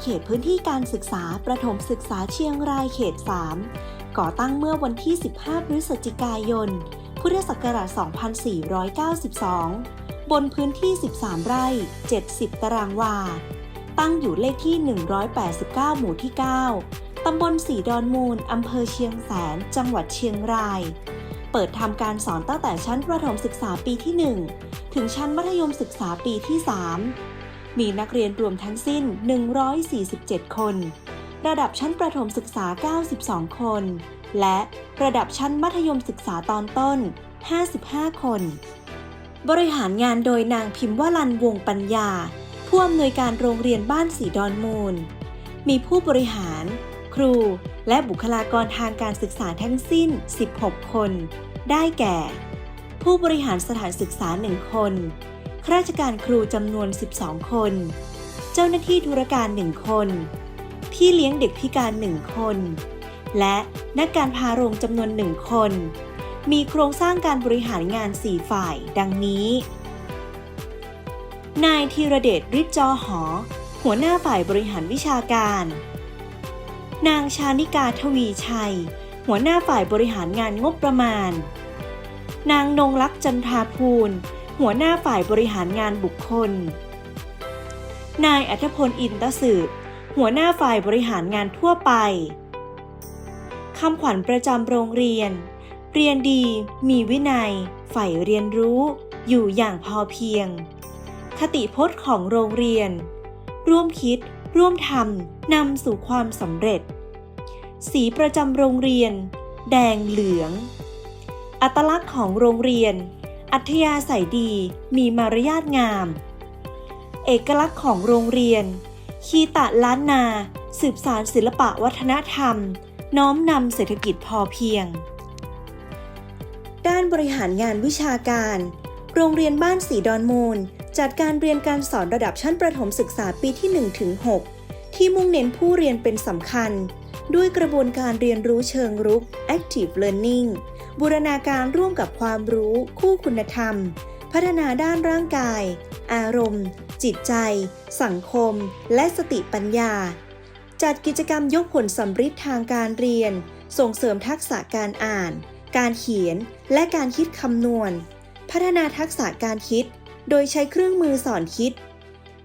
เขตพื้นที่การศึกษาประถมศึกษาเชียงรายเขต 3 ก่อตั้งเมื่อวันที่ 15 พฤศจิกายน พุทธศักราช 2492 บนพื้นที่ 13 ไร่ 70 ตารางวา ตั้งอยู่เลขที่ 189 หมู่ที่ 9 ตำบลสีดอนมูล อำเภอเชียงแสน จังหวัดเชียงราย เปิดทำการสอนตั้งแต่ชั้นประถมศึกษาปีที่ 1 ถึงชั้นมัธยมศึกษาปีที่ 3 มีนักเรียนรวมทั้งสิ้น 147 คน ระดับชั้นประถมศึกษา 92 คน และระดับชั้นมัธยมศึกษาตอนต้น 55 คน บริหารงานโดยนางพิมพ์วลันวงปัญญา ผู้อำนวยการโรงเรียนบ้านสีดอนมูล มีผู้บริหาร ครู และบุคลากรทางการศึกษาทั้งสิ้น 16 คน ได้แก่ ผู้บริหารสถานศึกษา 1 คนาราชการครูจำนวน 12 คน เจ้าหน้าที่ธุรการ 1 คน พี่เลี้ยงเด็กพิการ 1 คน และนักการพาโรงจำนวน 1 คน มีโครงสร้างการบริหารงาน 4 ฝ่าย ดังนี้ นายธีรเดชฤทธิ์จอหอ หัวหน้าฝ่ายบริหารวิชาการ นางชานิกาทวีชัย หัวหน้าฝ่ายบริหารงานงบประมาณ นางนงลักษณ์จันทาภูล หัวหน้าฝ่ายบริหารงานบุคคล นายอัธพลอินตสืบหัวหน้าฝ่ายบริหารงานทั่วไปคำขวัญประจำโรงเรียน เรียนดี มีวินัย ใฝ่เรียนรู้ อยู่อย่างพอเพียง คติพจน์ของโรงเรียน ร่วมคิด ร่วมทำนำสู่ความสำเร็จ สีประจำโรงเรียน แดงเหลือง อัตลักษณ์ของโรงเรียน อัธยาศัยดี มีมารยาทงาม เอกลักษณ์ของโรงเรียน คีตะล้านนา สืบสารศิลปะวัฒนธรรม น้อมนำเศรษฐกิจพอเพียง ด้านบริหารงานวิชาการ โรงเรียนบ้านสีดอนมูล จัดการเรียนการสอนระดับชั้นประถมศึกษาปีที่1ถึง6ที่มุ่งเน้นผู้เรียนเป็นสำคัญ ด้วยกระบวนการเรียนรู้เชิงรุก active learning บูรณาการร่วมกับความรู้คู่คุณธรรม พัฒนาด้านร่างกาย อารมณ์ จิตใจ สังคม และสติปัญญา จัดกิจกรรมยกผลสำฤทธิ์ทางการเรียน ส่งเสริมทักษะการอ่าน การเขียน และการคิดคำนวณ พัฒนาทักษะการคิด โดยใช้เครื่องมือสอนคิด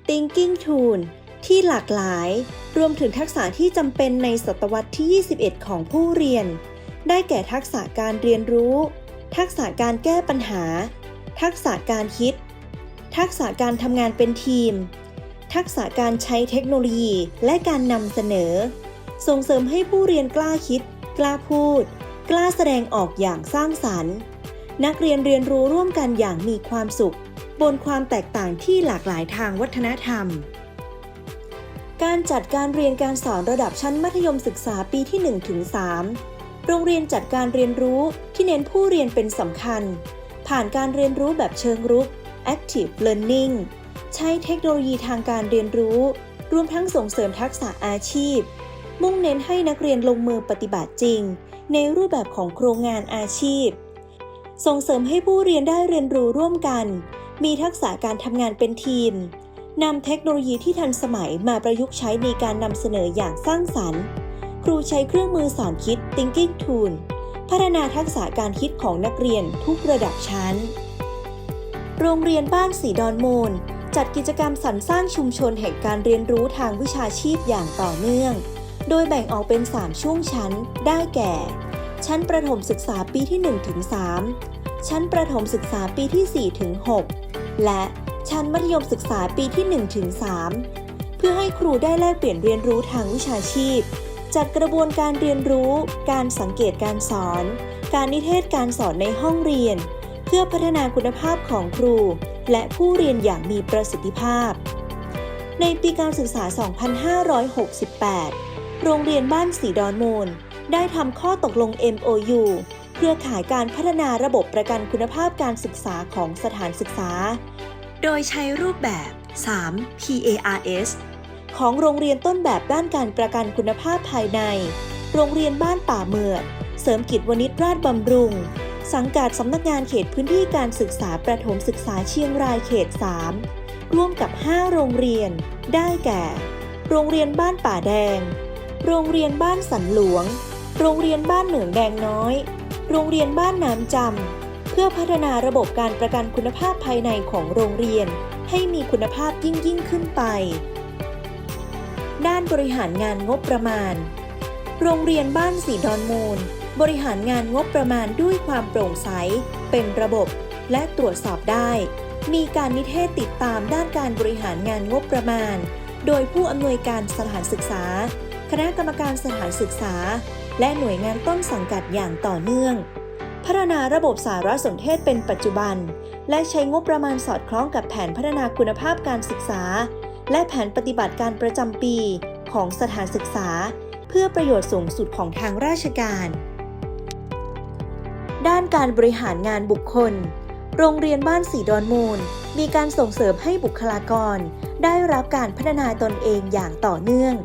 Thinking Tool ที่หลากหลาย รวมถึงทักษะที่จำเป็นในศตวรรษที่ 21 ของผู้เรียน ได้แก่ทักษะการเรียนรู้ ทักษะการแก้ปัญหา ทักษะการคิด ทักษะการทำงานเป็นทีม ทักษะการใช้เทคโนโลยีและการนำเสนอ ส่งเสริมให้ผู้เรียนกล้าคิด กล้าพูด กล้าแสดงออกอย่างสร้างสรรค์ นักเรียนเรียนรู้ร่วมกันอย่างมีความสุข บนความแตกต่างที่หลากหลายทางวัฒนธรรมการจัดการเรียนการสอนระดับชั้นมัธยมศึกษาปีที่1ถึง3 โรงเรียนจัดการเรียนรู้ที่เน้นผู้เรียนเป็นสำคัญ ผ่านการเรียนรู้แบบเชิงรุก active learning ใช้เทคโนโลยีทางการเรียนรู้ รวมทั้งส่งเสริมทักษะอาชีพ มุ่งเน้นให้นักเรียนลงมือปฏิบัติจริง ในรูปแบบของโครงงานอาชีพ ส่งเสริมให้ผู้เรียนได้เรียนรู้ร่วมกัน มีทักษะการทำงานเป็นทีมนำเทคโนโลยีที่ทันสมัยมาประยุกต์ใช้ในการนำเสนออย่างสร้างสรรค์ ครูใช้เครื่องมือสอนคิด Thinking Tool พัฒนาทักษะการคิดของนักเรียนทุกระดับชั้น โรงเรียนบ้านสีดอนโมูลจัดกิจกรรมสรรสร้างชุมชนแห่งการเรียนรู้ทางวิชาชีพอย่างต่อเนื่อง โดยแบ่งออกเป็น 3 ช่วงชั้น ได้แก่ ชั้นประถมศึกษาปีที่1ถึง3ชั้นประถมศึกษาปีที่4ถึง6และชั้นมัธยมศึกษาปีที่1ถึง3เพื่อให้ครูได้แลกเปลี่ยนเรียนรู้ทางวิชาชีพ จัดกระบวนการเรียนรู้ การสังเกตการสอน การนิเทศการสอนในห้องเรียน เพื่อพัฒนาคุณภาพของครู และผู้เรียนอย่างมีประสิทธิภาพ ในปีการศึกษา 2568 โรงเรียนบ้านสีดอนมูล ได้ทำข้อตกลง MOU เครือข่ายการพัฒนาระบบประกันคุณภาพการศึกษาของสถานศึกษา โดยใช้รูปแบบ 3 PARS ของโรงเรียนต้นแบบด้านการประกันคุณภาพภายใน โรงเรียนบ้านป่าเมือดเสริมกิจวณิชราชบำรุง สังกัดสำนักงานเขตพื้นที่การศึกษาประถมศึกษาเชียงรายเขต 3 ร่วมกับ 5 โรงเรียน ได้แก่ โรงเรียนบ้านป่าแดง โรงเรียนบ้านสันหลวง โรงเรียนบ้านเหนืองแดงน้อย โรงเรียนบ้านน้ำจำเพื่อพัฒนาระบบการประกันคุณภาพภายในของโรงเรียน ให้มีคุณภาพยิ่งยิ่งขึ้นไป ด้านบริหารงานงบประมาณ โรงเรียนบ้านสีดอนมูล บริหารงานงบประมาณด้วยความโปร่งใส เป็นระบบและตรวจสอบได้ มีการนิเทศติดตามด้านการบริหารงานงบประมาณ โดยผู้อำนวยการสถานศึกษา คณะกรรมการสถานศึกษา และหน่วยงานต้นสังกัดอย่างต่อเนื่อง พัฒนาระบบสารสนเทศเป็นปัจจุบัน และใช้งบประมาณสอดคล้องกับแผนพัฒนาคุณภาพการศึกษา และแผนปฏิบัติการประจำปีของสถานศึกษา เพื่อประโยชน์สูงสุดของทางราชการ ด้านการบริหารงานบุคคล โรงเรียนบ้านสีดอนมูล มีการส่งเสริมให้บุคลากร ได้รับการพัฒนาตนเองอย่างต่อเนื่อง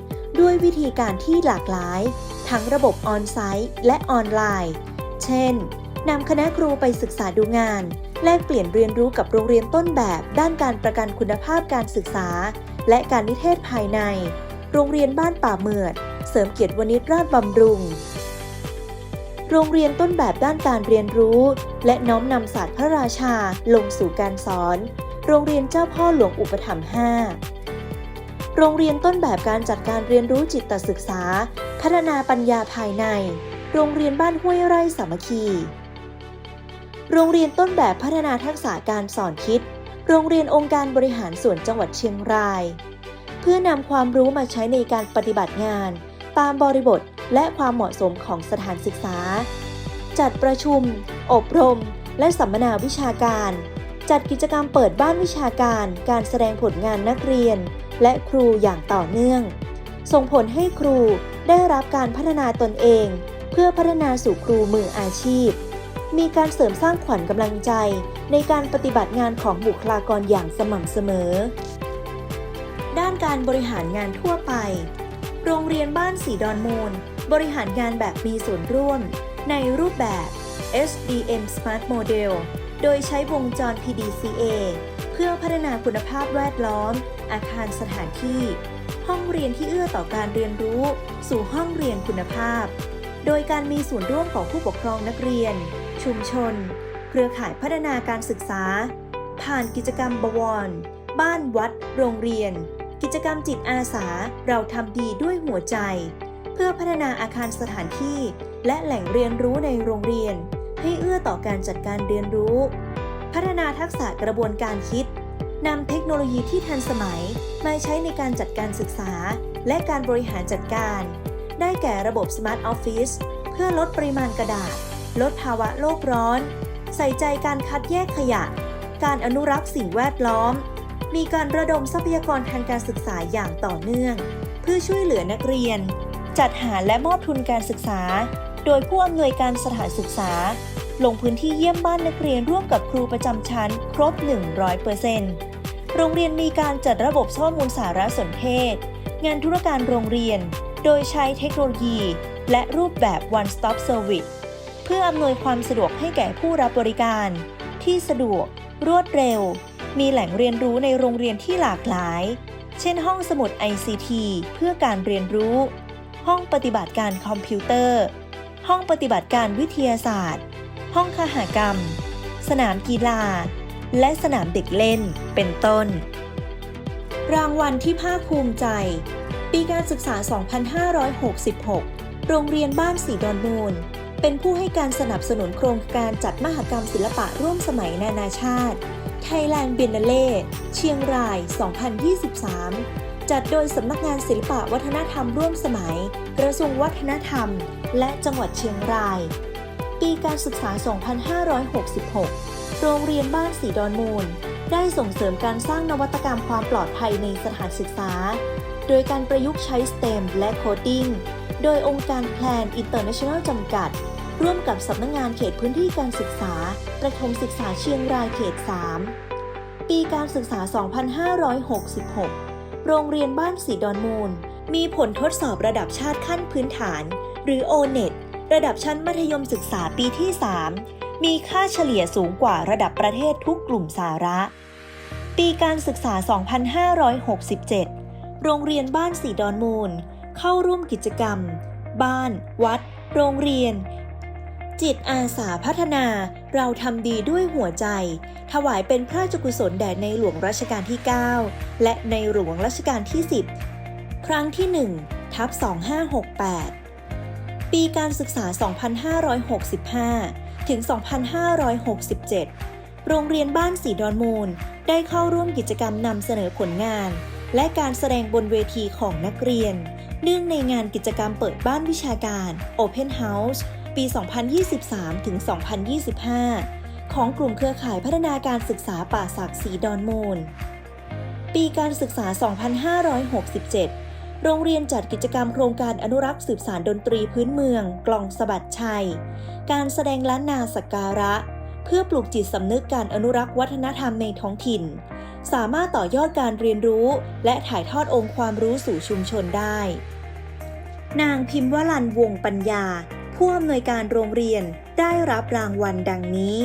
ด้วยวิธีการที่หลากหลาย ทั้งระบบออนไซต์และออนไลน์ เช่นนำคณะครูไปศึกษาดูงาน แลกเปลี่ยนเรียนรู้กับโรงเรียนต้นแบบด้านการประกันคุณภาพการศึกษา และการนิเทศภายใน โรงเรียนบ้านป่าเมือด เสริมเกียรติวณิชราชบำรุง โรงเรียนต้นแบบด้านการเรียนรู้ และน้อมนำศาสตร์พระราชาลงสู่การสอน โรงเรียนเจ้าพ่อหลวงอุปถัมภ์5โรงเรียนต้นแบบการจัดการเรียนรู้จิตศึกษา พัฒนาปัญญาภายใน โรงเรียนบ้านห้วยไร่สามัคคีโรงเรียนต้นแบบพัฒนาทักษะการสอนคิด โรงเรียนองค์การบริหารส่วนจังหวัดเชียงราย เพื่อนำความรู้มาใช้ในการปฏิบัติงาน ตามบริบทและความเหมาะสมของสถานศึกษา จัดประชุม อบรม และสัมมนาวิชาการ จัดกิจกรรมเปิดบ้านวิชาการ การแสดงผลงานนักเรียน และครูอย่างต่อเนื่อง ส่งผลให้ครูได้รับการพัฒนาตนเอง เพื่อพัฒนาสู่ครูมืออาชีพ มีการเสริมสร้างขวัญกำลังใจในการปฏิบัติงานของบุคลากรอย่างสม่ำเสมอ ด้านการบริหารงานทั่วไป โรงเรียนบ้านสีดอนมูล บริหารงานแบบมีส่วนร่วม ในรูปแบบ SDM Smart Model โดยใช้วงจร PDCA เพื่อพัฒนาคุณภาพแวดล้อม อาคารสถานที่ ห้องเรียนที่เอื้อต่อการเรียนรู้ สู่ห้องเรียนคุณภาพ โดยการมีส่วนร่วมของผู้ปกครองนักเรียน ชุมชน เครือข่ายพัฒนาการศึกษา ผ่านกิจกรรมบวร บ้านวัด โรงเรียน กิจกรรมจิตอาสาเราทำดีด้วยหัวใจ เพื่อพัฒนาอาคารสถานที่ และแหล่งเรียนรู้ในโรงเรียน ให้เอื้อต่อการจัดการเรียนรู้ พัฒนาทักษะกระบวนการคิดนำเทคโนโลยีที่ทันสมัยมาใช้ในการจัดการศึกษา และการบริหารจัดการ ได้แก่ระบบ Smart Office เพื่อลดปริมาณกระดาษ ลดภาวะโลกร้อน ใส่ใจการคัดแยกขยะ การอนุรักษ์สิ่งแวดล้อม มีการระดมทรัพยากรทางการศึกษาอย่างต่อเนื่อง เพื่อช่วยเหลือนักเรียน จัดหาและมอบทุนการศึกษา โดยผู้อำนวยการสถานศึกษา ลงพื้นที่เยี่ยมบ้านนักเรียนร่วมกับครูประจำชั้น ครบ 100%โรงเรียนมีการจัดระบบข้อมูลสารสนเทศ งานธุรการโรงเรียน โดยใช้เทคโนโลยี และรูปแบบ one stop service เพื่ออำนวยความสะดวกให้แก่ผู้รับบริการ ที่สะดวก รวดเร็ว มีแหล่งเรียนรู้ในโรงเรียนที่หลากหลาย เช่นห้องสมุด ICT เพื่อการเรียนรู้ ห้องปฏิบัติการคอมพิวเตอร์ ห้องปฏิบัติการวิทยาศาสตร์ ห้องคหกรรม สนามกีฬา และสนามเด็กเล่น เป็นต้น รางวัลที่ภาคภูมิใจ ปีการศึกษา 2566 โรงเรียนบ้านสีดอนมูล เป็นผู้ให้การสนับสนุนโครงการจัดมหกรรมศิลปะร่วมสมัยนานาชาติ Thailand Biennale เชียงราย 2023 จัดโดยสำนักงานศิลปะวัฒนธรรมร่วมสมัย กระทรวงวัฒนธรรม และจังหวัดเชียงราย ปีการศึกษา 2566 โรงเรียนบ้านสีดอนมูล ได้ส่งเสริมการสร้างนวัตกรรมความปลอดภัยในสถานศึกษา โดยการประยุกต์ใช้ STEM และโคดดิ้ง โดยองค์การแพลนอินเตอร์เนชั่นแนลจำกัด ร่วมกับสำนักงงานเขตพื้นที่การศึกษา ประถมศึกษาเชียงรายเขต 3 ปีการศึกษา 2566 โรงเรียนบ้านสีดอนมูล มีผลทดสอบระดับชาติขั้นพื้นฐาน หรือ O-NET ระดับชั้นมัธยมศึกษาปีที่ 3 มีค่าเฉลี่ยสูงกว่าระดับประเทศทุกกลุ่มสาระ ปีการศึกษา 2567 โรงเรียนบ้านสีดอนมูล เข้าร่วมกิจกรรม บ้าน วัด โรงเรียน จิตอาสาพัฒนาเราทำดีด้วยหัวใจ ถวายเป็นพระราชกุศลแด่ในหลวงรัชกาลที่ 9 และในหลวงรัชกาลที่ 10 ครั้งที่ 1 ทับ 2568 ปีการศึกษา 2565 ถึง 2567 โรงเรียนบ้านสีดอนมูลได้เข้าร่วมกิจกรรมนำเสนอผลงาน และการแสดงบนเวทีของนักเรียน เนื่องในงานกิจกรรมเปิดบ้านวิชาการ Open House ปี 2023 ถึง 2025 ของกลุ่มเครือข่ายพัฒนาการศึกษาป่าศักดิ์สีดอนมูล ปีการศึกษา 2567โรงเรียนจัดกิจกรรมโครงการอนุรักษ์สืบสานดนตรีพื้นเมือง กลองสะบัดชัย การแสดงล้านนาสักการะ เพื่อปลูกจิตสำนึกการอนุรักษ์วัฒนธรรมในท้องถิ่น สามารถต่อยอดการเรียนรู้ และถ่ายทอดองค์ความรู้สู่ชุมชนได้ นางพิมพ์วลันวงปัญญา ผู้อำนวยการโรงเรียนได้รับรางวัลดังนี้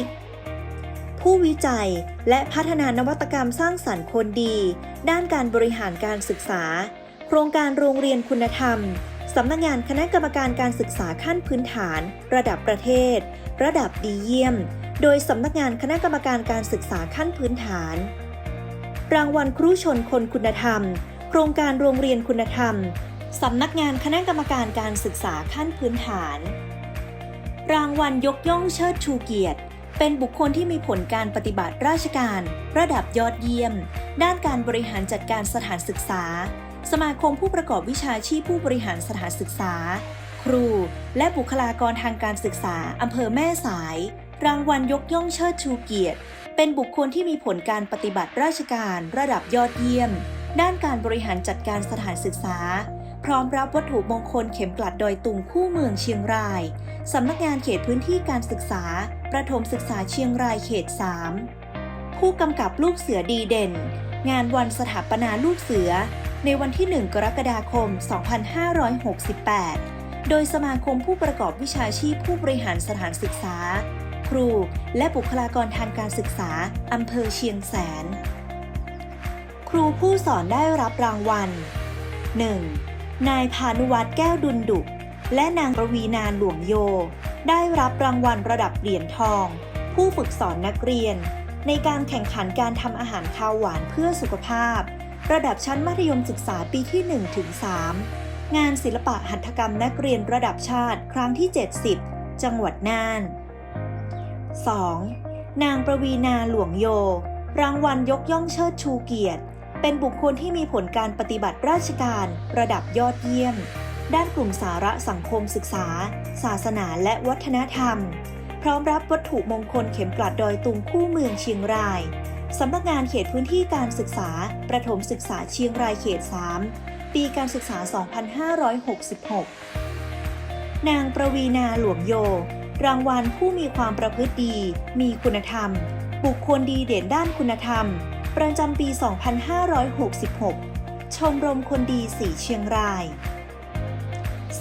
ผู้วิจัยและพัฒนานวัตกรรมสร้างสรรค์คนดี ด้านการบริหารการศึกษา โครงการโรงเรียนคุณธรรมสำนักงานคณะกรรมการการศึกษาขั้นพื้นฐาน ระดับประเทศ ระดับดีเยี่ยม โดยสำนักงานคณะกรรมการการศึกษาขั้นพื้นฐาน รางวัลครูชนคนคุณธรรม โครงการโรงเรียนคุณธรรม สำนักงานคณะกรรมการการศึกษาขั้นพื้นฐาน รางวัลยกย่องเชิดชูเกียรติ เป็นบุคคลที่มีผลการปฏิบัติราชการ ระดับยอดเยี่ยม ด้านการบริหารจัดการสถานศึกษา สมาคมผู้ประกอบวิชาชีพผู้บริหารสถานศึกษา ครู และบุคลากรทางการศึกษาอำเภอแม่สาย รางวัลยกย่องเชิดชูเกียรติ เป็นบุคคลที่มีผลการปฏิบัติราชการระดับยอดเยี่ยม ด้านการบริหารจัดการสถานศึกษา พร้อมรับวัตถุมงคลเข็มกลัดดอยตุงคู่เมืองเชียงราย สำนักงานเขตพื้นที่การศึกษา ประถมศึกษาเชียงรายเขต 3 ผู้กำกับลูกเสือดีเด่น งานวันสถาปนาลูกเสือ ในวันที่ 1 กรกฎาคม 2568 โดยสมาคมผู้ประกอบวิชาชีพผู้บริหารสถานศึกษา ครู และบุคลากรทางการศึกษา อำเภอเชียงแสน ครูผู้สอนได้รับรางวัล 1. นายพานุวัตรแก้วดุลดุกและนางประวีนานหลวงโย ได้รับรางวัลระดับเหรียญทอง ผู้ฝึกสอนนักเรียน ในการแข่งขันการทำอาหารข้าวหวานเพื่อสุขภาพ ระดับชั้นมัธยมศึกษาปีที่1ถึง3งานศิลปะหัตถกรรมนักเรียนระดับชาติครั้งที่ 70 จังหวัดน่าน 2. นางประวีนาหลวงโย รางวัลยกย่องเชิดชูเกียรติ เป็นบุคคลที่มีผลการปฏิบัติราชการระดับยอดเยี่ยม ด้านกลุ่มสาระสังคมศึกษา ศาสนาและวัฒนธรรม พร้อมรับวัตถุมงคลเข็มกลัดดอยตุงคู่เมืองเชียงรายสำนักงานเขตพื้นที่การศึกษา ประถมศึกษาเชียงรายเขต 3 ปีการศึกษา 2566 นางประวีนาหลวงโย รางวัลผู้มีความประพฤติดี มีคุณธรรม บุคคลดีเด่นด้านคุณธรรม ประจำปี 2566 ชมรมคนดีสีเชียงราย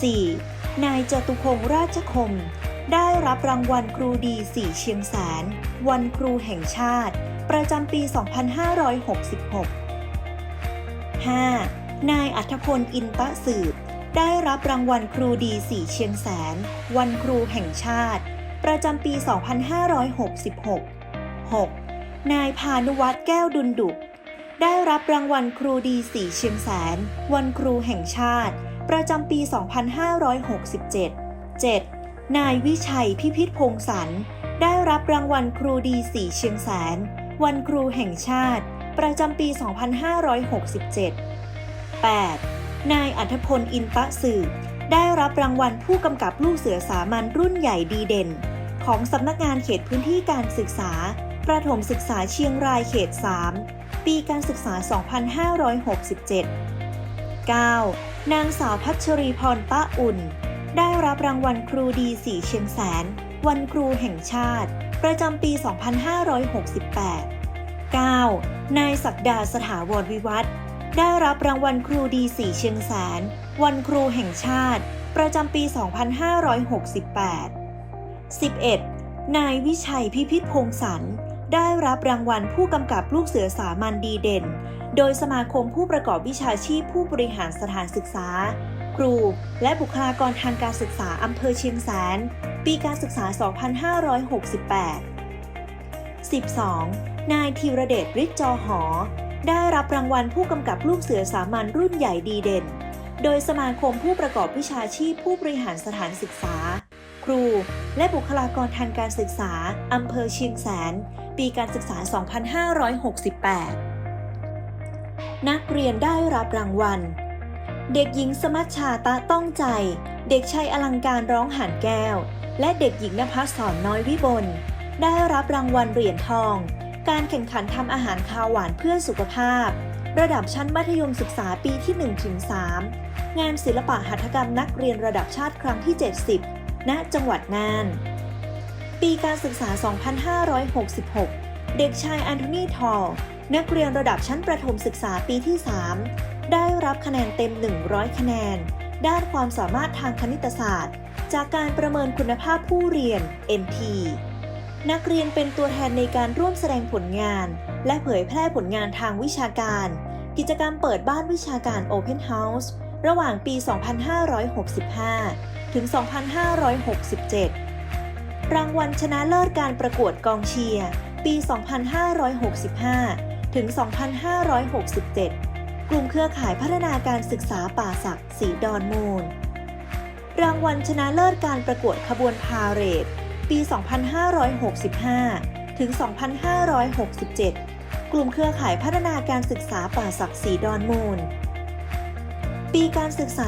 4. นายจตุพงษ์ราชคม ได้รับรางวัลครูดีสีเชียงแสน วันครูแห่งชาติ ประจำปี 2566 5. นายอัธพลอินตะสืบ ได้รับรางวัลครูดีสีเชียงแสน วันครูแห่งชาติ ประจำปี 2566 6. นายพานุวัตรแก้วดุลดุก ได้รับรางวัลครูดีสีเชียงแสน วันครูแห่งชาติ ประจำปี 2567 7. นายวิชัยพิพิธพงศรรได้รับรางวัลครูดีสีเชียงแสน วันครูแห่งชาติ ประจำปี 2567 8. นายอัธพลอินตะสืบได้รับรางวัลผู้กำกับลูกเสือสามัญรุ่นใหญ่ดีเด่น ของสำนักงานเขตพื้นที่การศึกษา ประถมศึกษาเชียงรายเขต 3 ปีการศึกษา 2567 9. นางสาวพัชรีพรป้าอุ่น ได้รับรางวัลครูดีสีเชียงแสน วันครูแห่งชาติ ประจำปี 2568 9. นายศักดาสถาวรวิวัฒน์ ได้รับรางวัลครูดีสีเชียงแสน วันครูแห่งชาติ ประจำปี 2568 11. นายวิชัยพิพิธพงศรได้รับรางวัลผู้กำกับลูกเสือสามัญดีเด่น โดยสมาคมผู้ประกอบวิชาชีพผู้บริหารสถานศึกษา ครู และบุคลากรทางการศึกษาอำเภอเชียงแสน ปีการศึกษา 2568 12. นายธีรเดชฤทธิ์จอหอ ได้รับรางวัลผู้กำกับลูกเสือสามัญรุ่นใหญ่ดีเด่น โดยสมาคมผู้ประกอบวิชาชีพผู้บริหารสถานศึกษา ครู และบุคลากรทางการศึกษาอำเภอเชียงแสน ปีการศึกษา 2568 นักเรียนได้รับรางวัล เด็กหญิงสมัชชาตะต้องใจ เด็กชายอลังการร้องหานแก้ว และเด็กหญิงนภัสสอนน้อยวิบลได้รับรางวัลเหรียญทอง การแข่งขันทำอาหารคาวหวานเพื่อสุขภาพ ระดับชั้นมัธยมศึกษาปีที่ 1-3 งานศิลปะหัตถกรรมนักเรียนระดับชาติครั้งที่ 70 ณ จังหวัดน่าน ปีการศึกษา 2566 เด็กชายแอนโทนีทอลนักเรียนระดับชั้นประถมศึกษาปีที่ 3 ได้รับคะแนนเต็ม 100 คะแนน ด้านความสามารถทางคณิตศาสตร์ จากการประเมินคุณภาพผู้เรียน NT นักเรียนเป็นตัวแทนในการร่วมแสดงผลงาน และเผยแพร่ผลงานทางวิชาการ กิจกรรมเปิดบ้านวิชาการ Open House ระหว่างปี 2565 ถึง 2567 รางวัลชนะเลิศการประกวดกองเชียร์ ปี 2565 ถึง 2567 กลุ่มเครือข่ายพัฒนาการศึกษาป่าศักดิ์สีดอนมูล รางวัลชนะเลิศการประกวดขบวนพาเหรด ปี 2565 ถึง 2567 กลุ่มเครือข่ายพัฒนาการศึกษาป่าศักดิ์สีดอนมูล ปีการศึกษา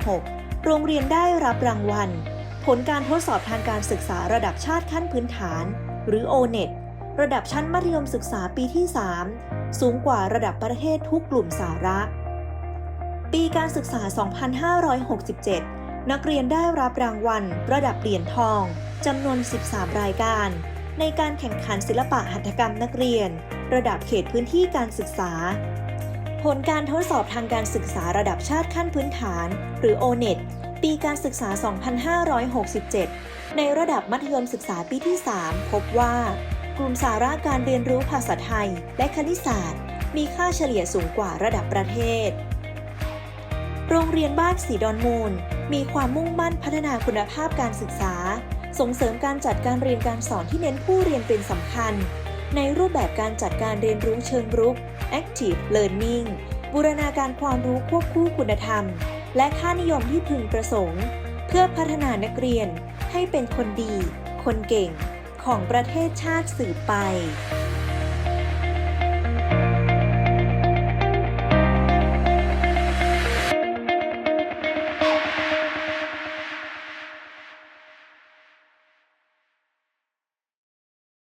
2566 โรงเรียนได้รับรางวัล ผลการทดสอบทางการศึกษาระดับชาติขั้นพื้นฐาน หรือ O-NET ระดับชั้นมัธยมศึกษาปีที่ 3 สูงกว่าระดับประเทศทุกกลุ่มสาระ ปีการศึกษา 2567 นักเรียนได้รับรางวัล ระดับเหรียญทองจำนวน 13 รายการ ในการแข่งขันศิลปะหัตถกรรมนักเรียน ระดับเขตพื้นที่การศึกษา ผลการทดสอบทางการศึกษาระดับชาติขั้นพื้นฐาน หรือ O-NET ปีการศึกษา 2567 ในระดับมัธยมศึกษาปีที่ 3 พบว่า กลุ่มสาระการเรียนรู้ภาษาไทย และคณิตศาสตร์ มีค่าเฉลี่ยสูงกว่าระดับประเทศ โรงเรียนบ้านสีดอนมูล มีความมุ่งมั่นพัฒนาคุณภาพการศึกษา ส่งเสริมการจัดการเรียนการสอนที่เน้นผู้เรียนเป็นสำคัญ ในรูปแบบการจัดการเรียนรู้เชิงรุก Active Learning บูรณาการความรู้ควบคู่คุณธรรม และค่านิยมที่พึงประสงค์ เพื่อพัฒนานักเรียนให้เป็นคนดี คนเก่ง ของประเทศชาติสืบไป